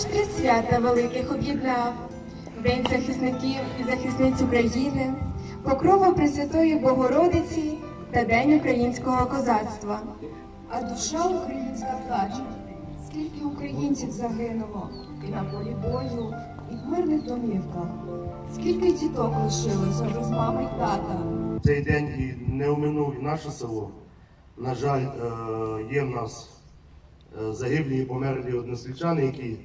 свята великих об'єднав, День захисників і захисниць України, покрова Пресвятої Богородиці та День українського козацтва. А душа українська плаче. Скільки українців загинуло і на полі бою, і в мирних домівках. Скільки діток лишилося без мами й тата. Цей день і не оминув наше село. На жаль, е, є в нас е, загиблі і померлі односельчани, які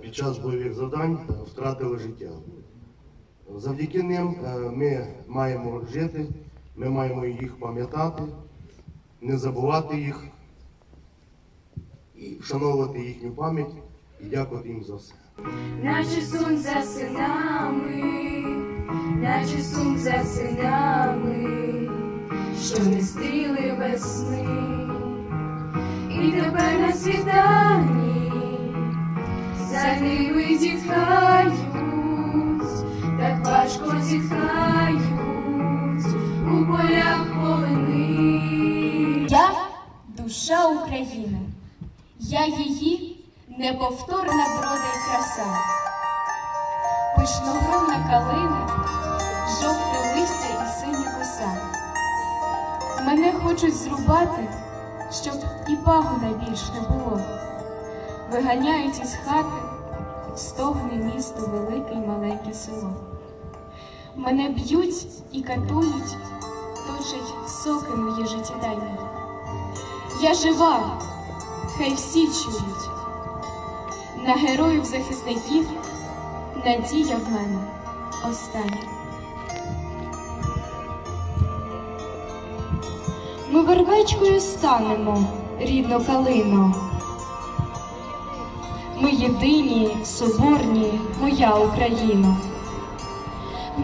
під час бойових завдань е, втратили життя. Завдяки ним е, ми маємо жити, ми маємо їх пам'ятати, не забувати їх і вшановувати їхню пам'ять і дякувати їм за все. наче сум за синами, наче сум за синами, що не стріли весни, і тепер на світанні за ними зітхають, так важко зітхають у полях полини. Я душа України, я її неповторна врода й краса, пишногронна калина, жовте листя і синя коса. Мене хочуть зрубати, щоб і пагода більш не було. Виганяють із хати, стогне місто велике й маленьке село. Мене б'ють і катують, точать соки мої життєдайні. Я жива, хай всі чують. На героїв захисників надія в мене остання. Ми вервечкою станемо, рідно калино. Ми єдині, соборні, моя Україна.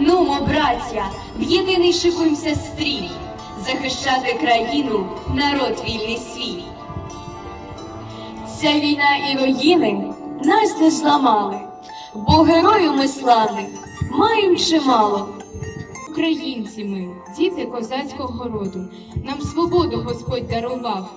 Нумо, браття, в єдиний шикуємося стрій, захищати країну, народ вільний свій. Ця війна і руїни нас не зламали, бо героїв ми славних маєм чимало. Українці ми, діти козацького роду, нам свободу Господь дарував.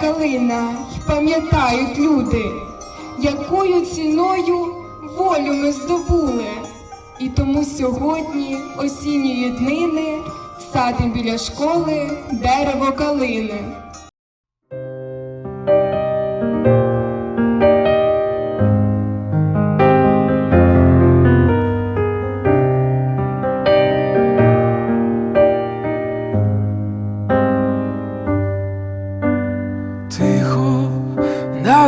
Калина, й пам'ятають люди, якою ціною волю ми здобули. І тому сьогодні осінньої днини садим біля школи дерево калини.